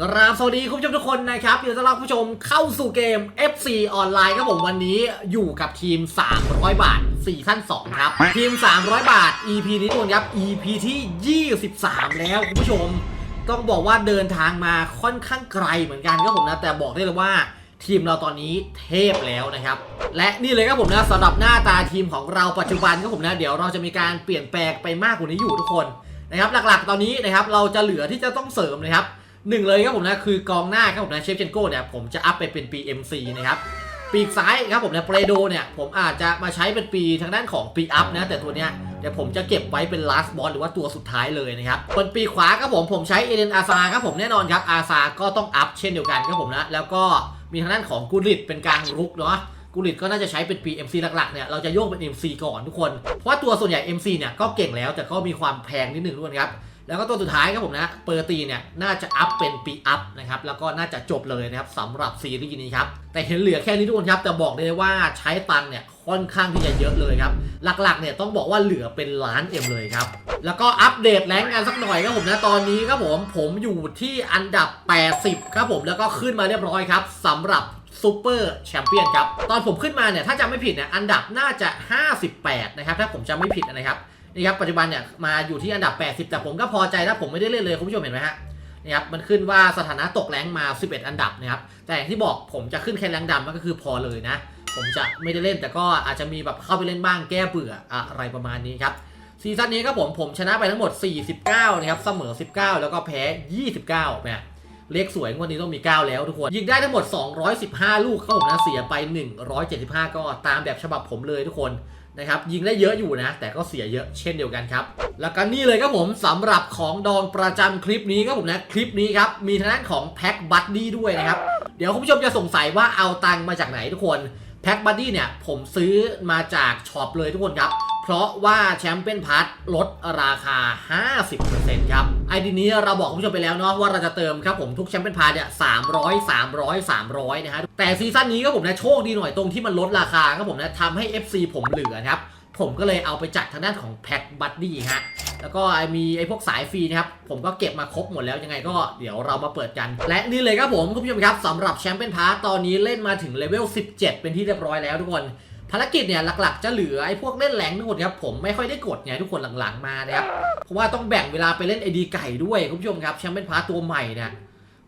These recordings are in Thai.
กราบสวัสดีคุณผู้ชมทุกคนนะครับยินดีต้อนรับผู้ชมเข้าสู่เกม FC ออนไลน์ครับผมวันนี้อยู่กับทีม 300 บาทซีซั่น2ครับ ทีม 300 บาท EP นี้ทุกคนครับ EP ที่ 23 แล้วคุณผู้ชม ต้องบอกว่าเดินทางมาค่อนข้างไกลเหมือนกันครับผมนะแต่บอกได้เลยว่าทีมเราตอนนี้เทพแล้วนะครับ และนี่เลยครับผมนะสำหรับหน้าตาทีมของเราปัจจุบันครับผมนะเดี๋ยวเราจะมีการเปลี่ยนแปลงไปมากกว่านี้อยู่ทุกคนนะครับหลักๆตอนนี้นะครับเราจะเหลือที่จะต้องเสริมนะครับ หนึ่งเลยครับผมนะคือกองหน้าครับผมนะเชฟเชนโก้เนี่ยผมจะอัพไปเป็น PMC นะครับปีกซ้ายครับผมเนี่ยเปรโดเนี่ยผมอาจจะมาใช้เป็นปีทางด้านของปีอัพนะแต่ตัวเนี้ยเดี๋ยวผมจะเก็บไว้เป็น last boss หรือว่าตัวสุดท้ายเลยนะครับบนปีขวาครับผมผมใช้เอเดนอาซาครับผมแน่นอนครับอาซาก็ต้องอัพเช่นเดียวกันครับผมนะแล้วก็มีทางด้านของกุลิตเป็นกลางรุกเนาะกุลิตก็น่าจะใช้เป็น PMC หลักๆเนี่ยเราจะโยกเป็น MC ก่อนทุกคน เพราะว่าตัวส่วนใหญ่ MC เนี่ยก็เก่งแล้วแต่ก็มีความแพงนิดนึงทุกคนครับ แล้วก็ตัวสุดท้ายครับผมนะเปอร์ตีเนี่ยน่าจะอัพเป็นปีอัพนะครับแล้วก็น่าจะจบเลยนะครับสำหรับซีรีส์นี้ครับแต่เห็นเหลือแค่นี้ทุกคนครับแต่บอกเลยว่าใช้ตังเนี่ยค่อนข้างที่จะเยอะเลยครับหลักๆเนี่ยต้องบอกว่าเหลือเป็นล้านเอ็มเลยครับแล้วก็อัปเดตแรงกันสักหน่อยครับผมนะตอนนี้ครับผมผมอยู่ที่อันดับ 80 ครับผมแล้วก็ขึ้นมาเรียบร้อยครับสำหรับซูเปอร์แชมเปี้ยนครับ ตอนผมขึ้นมาเนี่ย ถ้าจำไม่ผิดเนี่ย อันดับน่าจะ 58 นะครับ ถ้าผมจำไม่ผิดนะครับ นี่ครับปัจจุบันเนี่ยมาอยู่ที่อันดับ 80 แต่ผมก็พอใจนะผมไม่ได้เล่นเลยคุณผู้ชมเห็นไหมฮะนี่ครับมันขึ้นว่าสถานะตกแรงมา 11 อันดับนะครับแต่อย่างที่บอกผมจะขึ้นแค่แรงดำมันก็คือพอเลยนะ ผมจะไม่ได้เล่นแต่ก็อาจจะมีแบบเข้าไปเล่นบ้างแก้เบื่ออะไรประมาณนี้ครับซีซั่นนี้ครับผมผมชนะไปทั้งหมด 49 นะครับ เสมอ 19 แล้วก็แพ้ 29เนี่ยเลขสวยงวดนี้ต้องมี 9 แล้วทุกคน ยิงได้ทั้งหมด 215 ลูกครับผมนะเสียไป 175 ก็ตามแบบฉบับผมเลยทุกคน นะครับยิงได้เยอะอยู่นะ แต่ก็เสียเยอะเช่นเดียวกันครับ แล้วก็นี่เลยครับผมสำหรับของดองประจำคลิปนี้ครับผมนะคลิปนี้ครับมีทางด้านของแพ็กบัตดี้ด้วยนะครับ เดี๋ยวคุณผู้ชมจะสงสัยว่าเอาตังมาจากไหนทุกคนแพ็กบัตดี้เนี่ยผมซื้อมาจากช็อปเลยทุกคนครับ เพราะว่าแชมเปี้ยนพาร์ทลดราคา 50%ครับ ไอดีนี้เราบอกคุณผู้ชมไปแล้วเนาะว่าเราจะเติมครับผมทุกแชมเปี้ยนพาร์ทเนี่ย300 300 300นะฮะ แต่ซีซั่นนี้ก็ผมนะโชคดีหน่อยตรงที่มันลดราคาครับผมนะทำให้ FC ผมเหลือครับ ผมก็เลยเอาไปจัดทางด้านของแพ็คบัตดี้ฮะแล้วก็มีไอ้พวกสายฟรีนะครับ ผมก็เก็บมาครบหมดแล้วยังไงก็เดี๋ยวเรามาเปิดกัน และนี่เลยครับผมคุณผู้ชมครับสำหรับแชมเปี้ยนพาร์ตตอนนี้เล่นมาถึงเลเวล17 เป็นที่เรียบร้อยแล้วทุกคน ภารกิจเนี่ยหลักๆ จะเหลือไอ้พวกเล่นแหลงทุกคนครับผมไม่ค่อยได้กดเนี่ยทุกคนหลังๆมานะครับเพราะว่าต้องแบ่งเวลาไปเล่นไอดีไก่ด้วยคุณผู้ชมครับแชมเปี้ยนพาตัวใหม่เนี่ย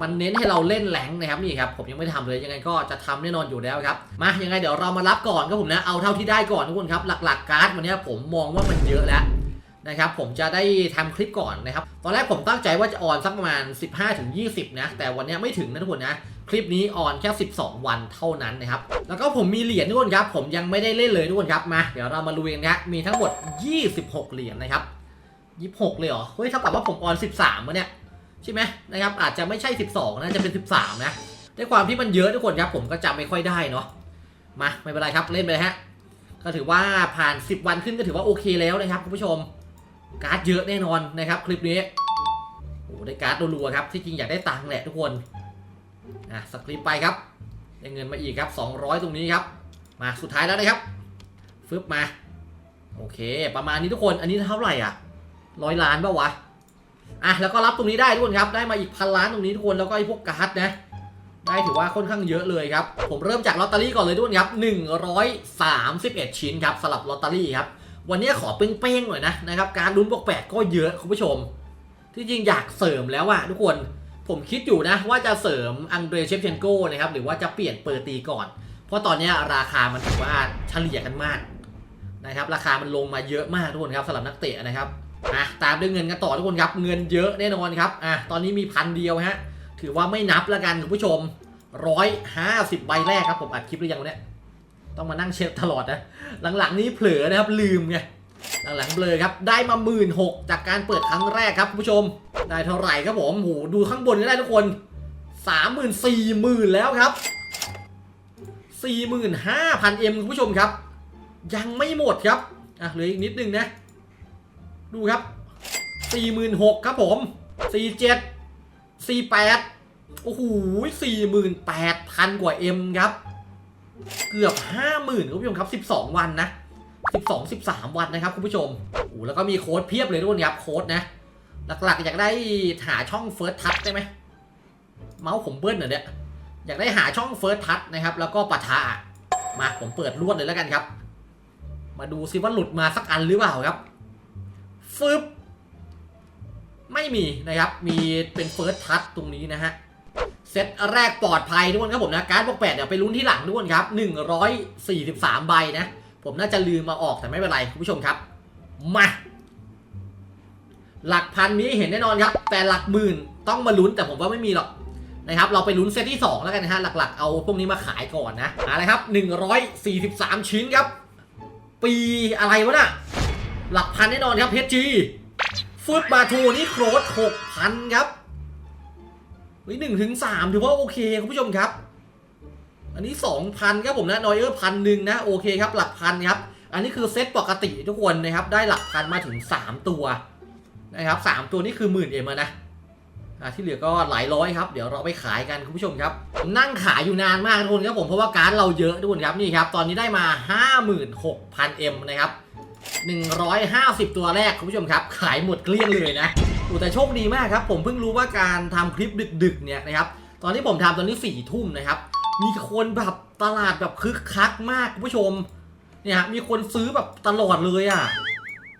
มันเน้นให้เราเล่นแหลงนะครับนี่ครับผมยังไม่ทำเลยยังไงก็จะทำแน่นอนอยู่แล้วครับมายังไงเดี๋ยวเรามารับก่อนครับผมนะเอาเท่าที่ได้ก่อนทุกคนครับหลักๆการ์ดวันนี้ผมมองว่ามันเยอะแล้วนะครับผมจะได้ทำคลิปก่อนนะครับตอนแรกผมตั้งใจว่าจะออนสักประมาณ 15-20 นะ แต่วันนี้ไม่ถึงนะทุกคนนะ คลิปนี้ออนแค่ 12 วันเท่านั้นนะครับ แล้วก็ผมมีเหรียญทุกคนครับ ผมยังไม่ได้เล่นเลยทุกคนครับ มา เดี๋ยวเรามาลุยกันนะมีทั้งหมด 26 เหรียญนะครับ 26 เลยเหรอ เฮ้ย เท่ากับว่าผมออน 13มาเนี่ย ใช่ไหมนะครับ อาจจะไม่ใช่ 12 นะ จะเป็น 13 นะ ด้วยความที่มันเยอะทุกคนครับ ผมก็จำไม่ค่อยได้เนาะ มา ไม่เป็นไรครับ เล่นไปฮะ ก็ถือว่าผ่าน 10 วันขึ้นก็ถือว่าโอเคแล้วนะครับคุณผู้ชม การ์ดเยอะแน่นอนนะครับ คลิปนี้ โอ้ได้การ์ดรัวๆครับ ที่จริงอยากได้ตังค์แหละทุกคน อะสคริปไปครับได้เงินมาอีกครับ 200 ตรงนี้ครับ มาสุดท้ายแล้วนะครับฟึบมา โอเค ประมาณนี้ทุกคนอันนี้เท่าไหร่อะร้อยล้านป่าวะอะแล้วก็รับตรงนี้ได้ทุกคนครับ ได้มาอีกพันล้านตรงนี้ทุกคนแล้วก็ไอ้พวกการ์ดนะได้ถือว่าค่อนข้างเยอะเลยครับ ผมเริ่มจากลอตเตอรี่ก่อนเลยทุกคนครับ 131 ชิ้นครับสำหรับลอตเตอรี่ครับ วันนี้ขอเป้งๆหน่อยนะนะครับ การลุ้นบวกแปดก็เยอะคุณผู้ชม ที่จริงอยากเสริมแล้วอะทุกคน ผมคิดอยู่นะว่าจะเสริมอังเดรเชฟเชนโกนะครับหรือว่าจะเปลี่ยนเปิดตีก่อน เพราะตอนนี้ราคามันถือว่าเฉลี่ยกันมากนะครับราคามันลงมาเยอะมากทุกคนครับสำหรับนักเตะนะครับอะตามด้วยเงินกันต่อทุกคนครับเงินเยอะแน่นอนครับอะตอนนี้มีพันเดียวฮะถือว่าไม่นับล้วกันคุณผู้ชมร้อยห้าสิบใบแรกครับผมอัดคลิปหรือยังวะเนี่ยต้องมานั่งเช็คตลอดนะหลังๆนี้เผลอนะครับลืมไง หลังๆเบลอครับ ได้มาหมื่นหกจากการเปิดครั้งแรกครับคุณผู้ชม ได้เท่าไหร่ครับผมโหดูข้างบนก็ได้ทุกคนสามหมื่นสี่หมื่นแล้วครับสี่หมื่นห้าพันเอ็มคุณผู้ชมครับ ยังไม่หมดครับอะเหลืออีกนิดนึงนะ ดูครับสี่หมื่นหกครับผมสี่เจ็ดสี่แปดโอ้โหสี่หมื่นแปดพันกว่าเอ็มครับ เกือบห้าหมื่นคุณผู้ชมครับสิบสองวันนะ 12 13 วันนะครับคุณผู้ชมโอ้แล้วก็มีโค้ดเพียบเลยทุกคนครับโค้ดนะ หลักๆ อยากได้หาช่องเฟิร์สทัชได้ไหมเมาส์ผมเบิ้ลเหรอเนี่ยอยากได้หาช่องเฟิร์สทัชนะครับ แล้วก็ปะทะมาผมเปิดรวดเลยแล้วกันครับ มาดูซิว่าหลุดมาสักอันหรือเปล่าครับฟึบไม่มีนะครับ มีเป็นเฟิร์สทัชตรงนี้นะฮะ เซตแรกปลอดภัยทุกคนครับผมนะ การ์ดบวกแปดเดี๋ยวไปลุ้นที่หลังทุกคนครับ 143 ใบนะ ผมน่าจะลืมมาออกแต่ไม่เป็นไรคุณผู้ชมครับ มา หลักพันนี้เห็นแน่นอนครับ แต่หลักหมื่นต้องมาลุ้นแต่ผมว่าไม่มีหรอกนะครับ เราไปลุ้นเซตที่ 2 แล้วกันนะฮะหลักๆ เอาพวกนี้มาขายก่อนนะอะไรครับ 143 ชิ้นครับ ปีอะไรวะน่ะ หลักพันแน่นอนครับเพชรจีฟุตบาทูนี่โครส6,000 ครับเฮ้ยหนึ่งถึงสามถือว่าโอเคคุณผู้ชมครับ อันนี้สองพันครับผมนะนอยเออร์พันหนึ่งนะโอเคครับหลักพันครับ อันนี้คือเซตปกติทุกคนนะครับได้หลักพันมาถึง 3 ตัวนะครับสามตัวนี่คือหมื่นเอ็มนะอะที่เหลือก็หลายร้อยครับ เดี๋ยวเราไปขายกันคุณผู้ชมครับ นั่งขายอยู่นานมากทุกคนครับผมเพราะว่าการ์ดเราเยอะทุกคนครับนี่ครับตอนนี้ได้มา 56,000 M นะครับ150 ตัวแรกคุณผู้ชมครับ ขายหมดเกลี้ยงเลยนะอูแต่โชคดีมากครับ ผมเพิ่งรู้ว่าการทำคลิปดึกๆเนี่ยนะครับตอนที่ผมทำตอนนี้สี่ทุ่มนะครับ มีคนแบบตลาดแบบคึกคักมากคุณผู้ชม เนี่ยฮะมีคนซื้อแบบตลอดเลยอะ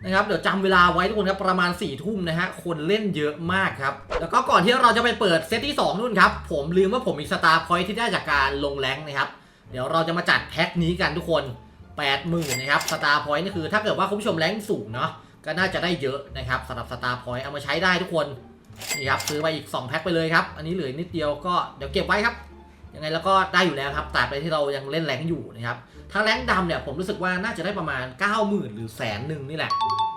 นะครับเดี๋ยวจำเวลาไว้ทุกคนครับประมาณ4ี่ทุ่มนะฮะคนเล่นเยอะมากครับ แล้วก็ก่อนที่เราจะไปเปิดเซตที่ 2นู่นครับ ผมลืมว่าผมมีสตาร์พอยที่ได้จากการลงแรงนะครับ เดี๋ยวเราจะมาจัดแพ็คนี้กันทุกคน 80,000นะครับสตาร์พอยนี่คือถ้าเกิดว่าคุณผู้ชมแรงสูงเนาะก็น่าจะได้เยอะนะครับสำหรับสตาร์พอยเอามาใช้ได้ทุกคนนี่ครับซื้อไปอีก 2 แพ็คไปเลยครับ อันนี้เหลือนิดเดียวก็เดี๋ยวเก็บไว้ครับ ยังไงแล้วก็ได้อยู่แล้วครับตราบใดที่เรายังเล่นแรงอยู่นะครับถ้าแรงดำเนี่ยผมรู้สึกว่าน่าจะได้ประมาณ 90,000 หรือแสนหนึ่งนี่แหละ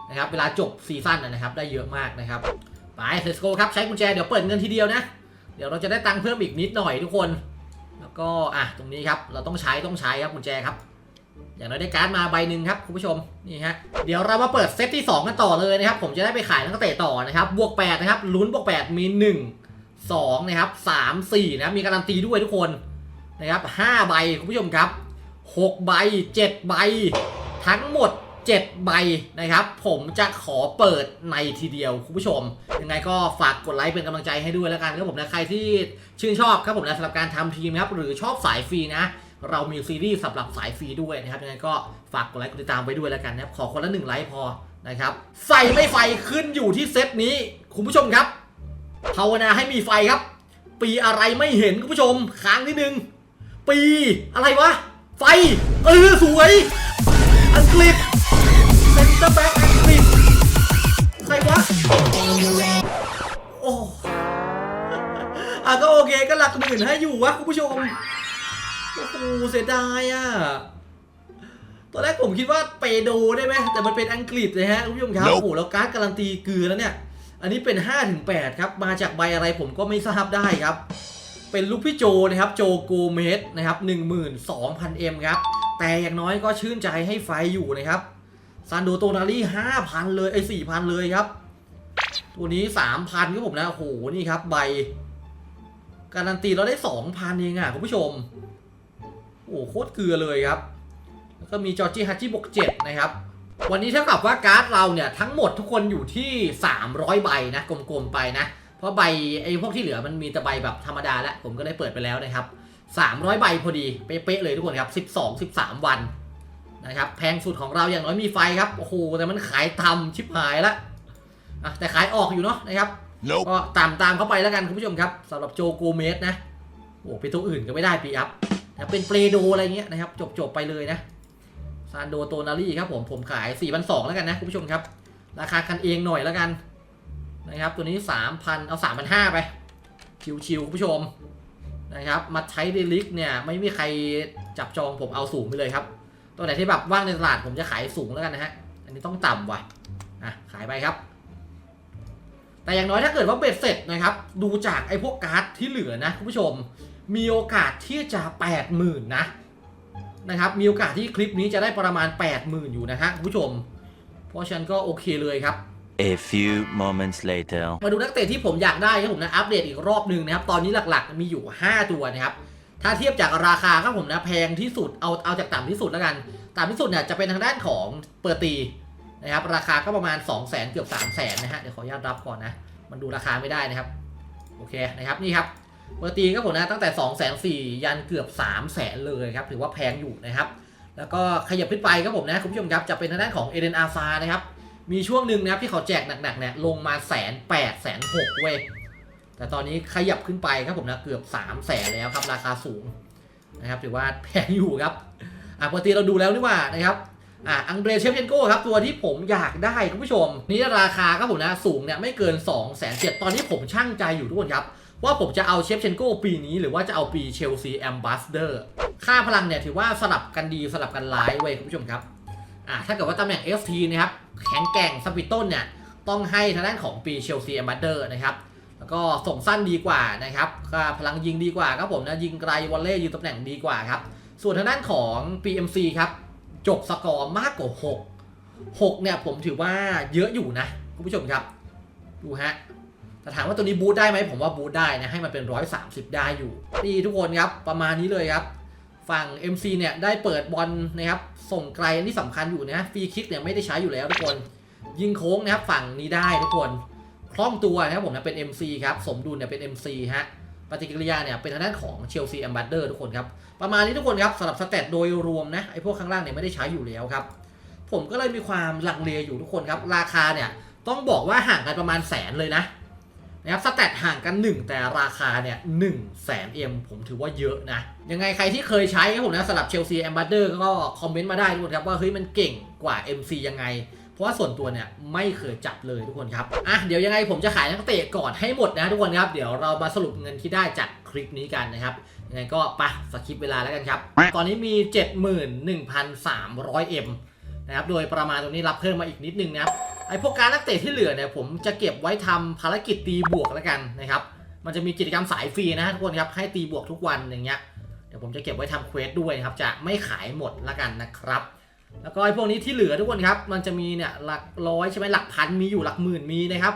นะครับเวลาจบซีซั่นนะนะครับได้เยอะมากนะครับไป let's go ครับใช้กุญแจเดี๋ยวเปิดเงินทีเดียวนะเดี๋ยวเราจะได้ตังค์เพิ่มอีกนิดหน่อยทุกคน แล้วก็อะตรงนี้ครับเราต้องใช้ต้องใช้ครับกุญแจครับ อย่างน้อยได้การ์ดมาใบหนึ่งครับคุณผู้ชมนี่ฮะเดี๋ยวเรามาเปิดเซตที่ 2 กันต่อเลยนะครับผมจะได้ไปขายนักเตะต่อนะครับบวก8นะครับลุ้นบวก8มี 1 2นะครับ3 4นะครับมีการันตีด้วยทุกคนนะครับ5ใบคุณผู้ชมครับ 6 ใบ 7 ใบ ทั้งหมด 7 ใบนะครับ ผมจะขอเปิดในทีเดียวคุณผู้ชม ยังไงก็ฝากกดไลค์เป็นกำลังใจให้ด้วยแล้วกันครับผมนะใครที่ชื่นชอบครับผมนะสำหรับการทำทีมครับหรือชอบสายฟรีนะเรามีซีรีส์สำหรับสายฟรีด้วยนะครับยังไงก็ฝากกดไลค์กดติดตามไว้ด้วยแล้วกันนะครับขอคนละหนึ่งไลค์พอนะครับไฟไม่ไฟขึ้นอยู่ที่เซตนี้คุณผู้ชมครับ ภาวนาให้มีไฟครับ ปีอะไรไม่เห็นคุณผู้ชมค้างนิดนึง ปีอะไรวะ ไฟ เออสวย อังกฤษเซนเตอร์แบ็กอังกฤษใครวะ โอ้อะก็โอเคก็หลักหมื่นให้อยู่วะคุณผู้ชม โอ้โหเสียดายอะตอนแรกผมคิดว่าเปโดได้ไหมแต่มันเป็นอังกฤษเลยฮะคุณผู้ชมครับ Nope โอ้โหแล้วการ์ดการันตีเกลือแล้วเนี่ย อันนี้เป็น5ถึง8ครับมาจากใบอะไรผมก็ไม่ทราบได้ครับ เป็นลูกพี่โจนะครับโจโกเมสนะครับ12,000 M ครับแต่อย่างน้อยก็ชื่นใจให้ไฟอยู่นะครับซานโดโตนารี่5,000 เลยไอ้4,000 เลยครับ ตัวนี้ 3,000ครับผมนะโอ้โหนี่ครับใบ การันตีเราได้ 2,000 เองอะคุณผู้ชม โอ้โหโคตรเกลือเลยครับ แล้วก็มีจอร์จี้ฮัตจิบวก7นะครับ วันนี้เท่ากับว่าการ์ดเราเนี่ยทั้งหมดทุกคนอยู่ที่ 300 ใบนะกลมๆไปนะ เพราะใบไอ้พวกที่เหลือมันมีแต่ใบแบบธรรมดาแล้วผมก็ได้เปิดไปแล้วนะครับ 300 ใบพอดีเป๊ะๆเลยทุกคนครับ 12 13 วันนะครับแพงสุดของเราอย่างน้อยมีไฟครับโอ้โหแต่มันขายต่ำชิบหายละอะแต่ขายออกอยู่เนาะนะครับ Nope. ก็ตามตามเข้าไปแล้วกันคุณผู้ชมครับสำหรับโจโกเมสนะโอ้เป็นตัวอื่นก็ไม่ได้ปีอัพแต่เป็นเปรโดอะไรเงี้ยนะครับ จบจบไปเลยนะ ซานโดโตนารีครับผมผมขาย 4 2 0 0แล้วกันนะคุณผู้ชมครับ ราคากันเองหน่อยแล้วกันนะครับ ตัวนี้ 3,000 เอา 3,500 ไป ชิวๆคุณผู้ชมนะครับ มาใช้เดลิกเนี่ย ไม่มีใครจับจองผมเอาสูงไปเลยครับ ตัวไหนที่แบบว่างในตลาดผมจะขายสูงแล้วกันนะฮะ อันนี้ต้องต่ำว่ะอะขายไปครับ แต่อย่างน้อยถ้าเกิดว่าเบ็ดเสร็จนะครับ ดูจากไอ้พวกการ์ดที่เหลือนะคุณผู้ชม มีโอกาสที่จะ 80,000นะ นะครับ มีโอกาสที่คลิปนี้จะได้ประมาณ 80,000 อยู่นะฮะคุณผู้ชม เพราะฉะนั้นก็โอเคเลยครับ A few moments later. มาดูนักเตะที่ผมอยากได้ครับผมนะ อัปเดตอีกรอบหนึ่งนะครับ ตอนนี้หลักๆ มีอยู่ 5 ตัวนะครับ ถ้าเทียบจากราคาครับผมนะแพงที่สุด เอาเอาจากต่ำที่สุดแล้วกัน ต่ำที่สุดเนี่ยจะเป็นทางด้านของเปอร์ตีนะครับ ราคาก็ประมาณ 2 0 0 0 0 0เกือบ3 0 0 0 0 0นะฮะ เดี๋ยวขออนุญาตรับก่อนนะ มันดูราคาไม่ได้นะครับ โอเคนะครับ นี่ครับ ปกติครับผมนะตั้งแต่2องแสนสี่ยันเกือบ3ามแสนเลยครับถือว่าแพงอยู่นะครับ แล้วก็ขยับขึ้นไปครับผมนะคุณผู้ชมครับจะเป็นทางด้านของเอเดนอาซานะครับมีช่วงหนึ่งนะครับที่เขาแจกหนักๆเนี่ยลงมาแสนแปดแสนหกเว้ยแต่ตอนนี้ขยับขึ้นไปครับผมนะเกือบ3ามแสนแล้วครับราคาสูงนะครับถือว่าแพงอยู่ครับอะปกติเราดูแล้วนี่ว่านะครับอะอังเดรเชฟเชนโก้ครับตัวที่ผมอยากได้คุณผู้ชม นี่ราคาครับผมนะสูงเนี่ยไม่เกิน2องแสนเจ็ดตอนนี้ผมช่างใจอยู่ทุกคนครับ ว่าผมจะเอาเชฟเชนโก้ปีนี้ หรือว่าจะเอาปีเชลซีแอมบาสเดอร์ค่าพลังเนี่ยถือว่าสลับกันดีสลับกันร้ายเว้ยคุณผู้ชมครับอ่าถ้าเกิดว่าตำแหน่ง FT นะครับแข็งแกร่งสปิตต้นเนี่ยต้องให้ทางด้านของปีเชลซีแอมบาสเดอร์นะครับแล้วก็ส่งสั้นดีกว่านะครับค่าพลังยิงดีกว่าครับผมนะยิงไกลวอลเล่ยืนตำแหน่งดีกว่าครับส่วนทางด้านของ PMC ครับจบสกอร์มากกว่า 6 6 เนี่ยผมถือว่าเยอะอยู่นะคุณผู้ชมครับ ดูฮะ แต่ถามว่าตัวนี้บูทได้ไหมผมว่าบูทได้นะให้มันเป็น 130 ได้อยู่นี่ทุกคนครับประมาณนี้เลยครับ ฝั่ง MC เนี่ยได้เปิดบอลนะครับส่งไกลนที่สำคัญอยู่นะฟรีคิกเนี่ยไม่ได้ใช้อยู่แล้วทุกคน ยิงโค้งนะครับฝั่งนี้ได้ทุกคนคล่องตัวนะครับผมนะเป็น MC ครับสมดุลเนี่ยเป็น MC ฮะปฏิกิริยาเนี่ยเป็นทางด้านของเชลซีแอมบัตเดอร์ทุกคนครับ ประมาณนี้ทุกคนครับสำหรับสเตตโดยรวมนะไอพวกข้างล่างเนี่ยไม่ได้ใช้อยู่แล้วครับ ผมก็เลยมีความลังเลอยู่ทุกคนครับ ราคาเนี่ยต้องบอกว่าห่างกันประมาณแสนเลยนะ นะครับสแตทห่างกัน 1 แต่ราคาเนี่ย1 0 0 0 0แสนเอ็มผมถือว่าเยอะนะ ยังไงใครที่เคยใช้ครับผมนะสำหรับเชลซีแอมบัตเดอร์ก็คอมเมนต์มาได้ทุกคนครับ ว่าเฮ้ยมันเก่งกว่า MC ยังไง เพราะว่าส่วนตัวเนี่ยไม่เคยจับเลยทุกคนครับ อะเดี๋ยวยังไงผมจะขายนักเตะก่อนให้หมดนะทุกคนครับ เดี๋ยวเรามาสรุปเงินที่ได้จากคลิปนี้กันนะครับยังไงก็ปะสคิปเวลาแล้วกันครับ ตอนนี้มี 71,300 M นะครับโดยประมาณตรงนี้รับเพิ่มมาอีกนิดนึงนะครับไอ้พวกการนักเตะที่เหลือเนี่ยผมจะเก็บไว้ทำภารกิจตีบวกแล้วกันนะครับมันจะมีกิจกรรมสายฟรีนะทุกคนครับให้ตีบวกทุกวันอย่างเงี้ยเดี๋ยวผมจะเก็บไว้ทำเควสด้วยนะครับจะไม่ขายหมดละกันนะครับ แล้วก็ไอ้พวกนี้ที่เหลือทุกคนครับมันจะมีเนี่ยหลักร้อยใช่ไหมหลักพันมีอยู่หลักหมื่นมีนะครับ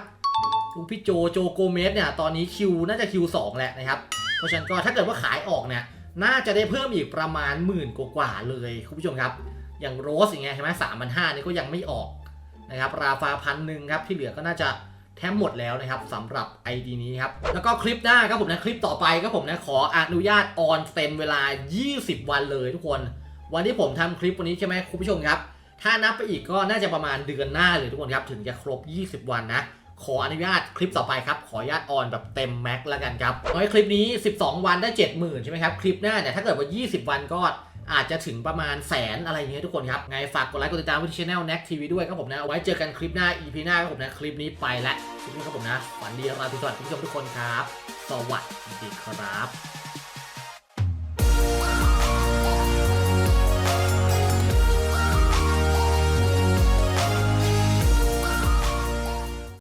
ลูกพี่โจโจโกเมสเนี่ยตอนนี้คิวน่าจะคิวสองแหละนะครับเพราะฉะนั้นก็ถ้าเกิดว่าขายออกเนี่ยน่าจะได้เพิ่มอีกประมาณหมื่นกว่าเลยคุณผู้ชมครับ อย่างโรสอย่างเงี้ยใช่ไหมสามพันห้านี่ก็ยังไม่ออกนะครับราฟาพันหนึ่งครับที่เหลือก็น่าจะแทบหมดแล้วนะครับสำหรับ ID นี้ครับ แล้วก็คลิปหน้าครับผมนะ คลิปต่อไปครับผมนะ ขออนุญาตออนเต็มเวลา 20 วันเลยทุกคน วันที่ผมทำคลิปวันนี้ใช่ไหมคุณผู้ชมครับ ถ้านับไปอีกก็น่าจะประมาณเดือนหน้าเลยทุกคนครับ ถึงจะครบ 20 วันนะ ขออนุญาตคลิปต่อไปครับ ขออนุญาตออนแบบเต็มแม็กแล้วกันครับเพราะคลิปนี้ 12 วันได้ 70,000ใช่ไหมครับคลิปหน้าเนี่ยถ้าเกิดว่า 20 วันก็ อาจจะถึงประมาณแสนอะไรอย่างเงี้ยทุกคนครับ ไงฝากกดไลค์กดติดตามที่ช่อง NEC TV ด้วยครับผมนะ ไว้เจอกันคลิปหน้า EP หน้าครับผมนะ คลิปนี้ไปแล้วคลิปนี้ครับผมนะ ฝันดีราตรีสวัสดิ์คุณผู้ชมทุกคนครับ สวัสดีครับ